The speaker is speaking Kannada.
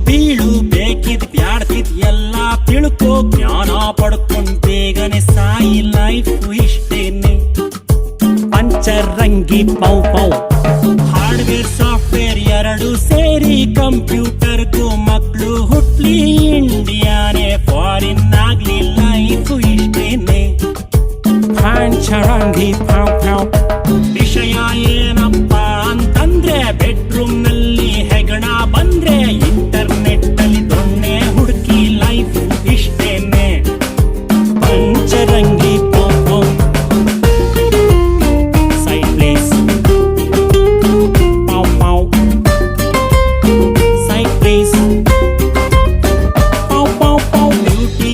ಬೀಳು ಬೇಕಿದ್ ಬ್ಯಾಡ್ತಿದ್ ಎಲ್ಲ ತಿಳ್ಕೋ ಜ್ಞಾನ ಪಡ್ಕೊಂಡ್ ಬೇಗನೆ ಸಾಯಿ ಲೈಫ್ ಇಷ್ಟೇನೆ ಪಂಚರಂಗಿ ಪೌ ಪೌ. ಹಾರ್ಡ್ವೇರ್ ಸಾಫ್ಟ್ವೇರ್ ಎರಡು ಸೇರಿ ಕಂಪ್ಯೂಟರ್ ಕಂಪ್ಯೂಟರ್ಗೂ ಮಕ್ಕಳು ಹುಟ್ಲಿ ಇಂಡಿಯಾನೇ ಫಾರಿನ್ ಆಗ್ಲಿ ಲೈಫ್ ಇಷ್ಟೇನೆ ಪಂಚರಂಗಿ ಪೌ ಪೌ